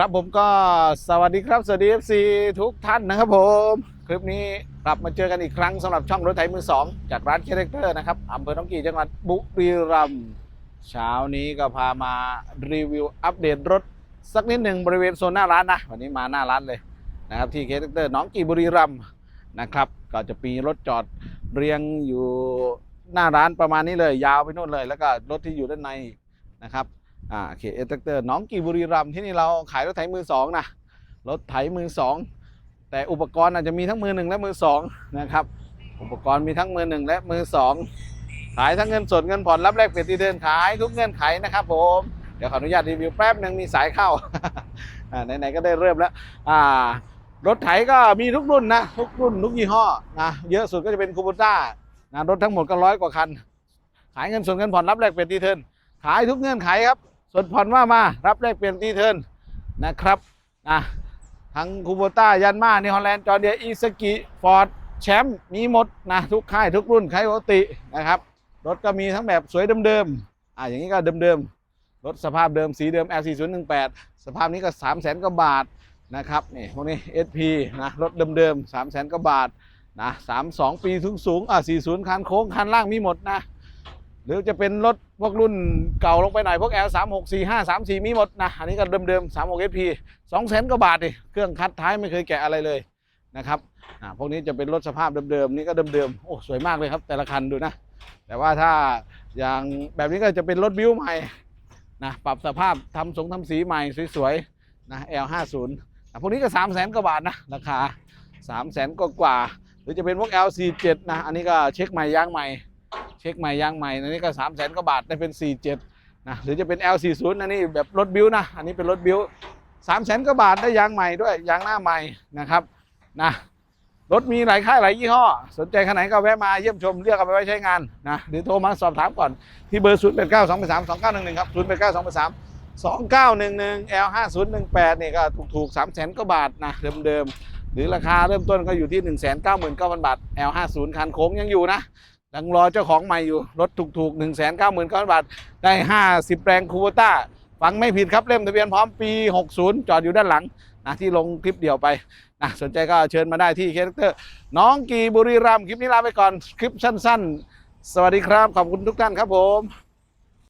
ครับผมก็สวัสดีครับสวัสดี FC ทุกท่านนะครับผม คลิปนี้กลับมาเจอกันอีกครั้งสำหรับช่องรถไถมือสองจากร้านเคเรคเตอร์นะครับอำเภอหนองกี่จังหวัดบุรีรัมย์เช้านี้ก็พามารีวิวอัปเดตรถ สักนิดหนึ่งบริเวณโซนหน้าร้านนะ วันนี้มาหน้าร้านเลยนะครับที่เคเรคเตอร์หน้องกี่บุรีรัมย์นะครับก็จะมีรถจอดเรียงอยู่หน้าร้านประมาณนี้เลย ยาวไปนู่นเลย แล้วก็รถที่อยู่ด้านในนะครับ อ่าโอเคเอเตอร์น้องกีบุรีรัมที่นี่เราขายรถไถมือสองนะรถไถมือสองแต่อุปกรณ์อาจจะมีทั้งมือหนึ่งและมือสองนะครับ อุปกรณ์มีทั้งมือหนึ่งและมือสองขายทั้งเงินสดเงินผ่อนรับแลกเปลี่ยนตีเดินขายทุกเงื่อนไขนะครับผมเดี๋ยวขออนุญาตรีวิวแป๊บหนึ่งมีสายเข้าอ่าไหนๆก็ได้เริ่มแล้วอ่ารถไถก็มีทุกรุ่นนะทุกรุ่นทุกยี่ห้อนะเยอะสุดก็จะเป็นคูบูต้านะรถทั้งหมดก็ร้อยกว่าคัน ขายเงินสดเงินผ่อนรับแลกเปลี่ยนตีเทิร์นขายทุกเงื่อนไขครับ สดผ่อนว่ามารับแลกเปลี่ยนตีเทิร์นนะครับนะทั้งคูโบต้ายันมานี่ฮอลแลนด์จอร์เดียอีสกิฟอร์ดแชมป์มีหมดนะทุกค่ายทุกรุ่นใครปกตินะครับรถก็มีทั้งแบบสวยเดิมๆอ่าอย่างนี้ก็เดิมๆรถสภาพเดิมสีเดิม L4018 สภาพนี้ก็3 0 0 0 0 0กว่าบาทนะครับนี่พวกนี้ SP นะรถเดิมๆ3 0 0 0 0 0กว่าบาทนะ32 ปีสูงสูงๆอะ40 คันโค้งคันล่างมีหมดนะ หรือจะเป็นรถพวกรุ่นเก่าลงไปหน่อยพวก L 3 6 4 5 3 4 มีหมดนะอันนี้ก็เดิมๆ3 6 SP 2แสนกว่าบาทดิเครื่องคัดท้ายไม่เคยแกะอะไรเลยนะครับอ่าพวกนี้จะเป็นรถสภาพเดิมๆนี่ก็เดิมๆโอ้สวยมากเลยครับ แต่ละคันดูนะ แต่ว่าถ้าอย่างแบบนี้ก็จะเป็นรถบิ้วใหม่นะปรับสภาพทำสงทำสีใหม่สวยๆนะ L 5 0นะพวกนี้ก็3 0 0แสนกว่าบาทนะราคา3 0 0แสนกว่าๆหรือจะเป็นพวก L 4 7นะอันนี้ก็เช็คใหม่ยางใหม่ เช็คใหม่ยางใหม่อันนี้ก็3 0 0แสนกว่าบาทได้เป็น 47นะหรือจะเป็น L40 อันนี้แบบรถบิ้วนะ อันนี้เป็นรถบิ้ว3 0 0แสนกว่าบาทได้ยางใหม่ด้วยยางหน้าใหม่นะครับนะรถมีหลายค่ายหลายยี่ห้อ สนใจคันไหนก็แวะมาเยี่ยมชมเลือกเอาไปไว้ใช้งานนะหรือโทรมาสอบถามก่อนที่เบอร์ 0 8 9 2 3 2 9 1 1 ครับ0 8 9 2 3 2 9 1 1 L 5 0 1 8นี่ก็ถูกๆ3 0 0แสนกว่าบาทนะเดิมๆ หรือราคาเริ่มต้นก็อยู่ที่ 1 9 9 0 0 0 บาท L 5 0คันโค้งยังอยู่นะ ยังรอเจ้าของใหม่อยู่ รถถูกๆ 1 9 9 0 0 0บาท ได้ 50 แรงคูโบต้า ฟังไม่ผิดครับเล่มทะเบียนพร้อมปี 60 จอดอยู่ด้านหลังนะที่ลงคลิปเดียวไปนะสนใจก็เชิญมาได้ที่เคเตอร์ น้องกีบุรีรัมคลิปนี้ลาไปก่อน คลิปสั้น ๆ สวัสดีครับ ขอบคุณทุกท่านครับผม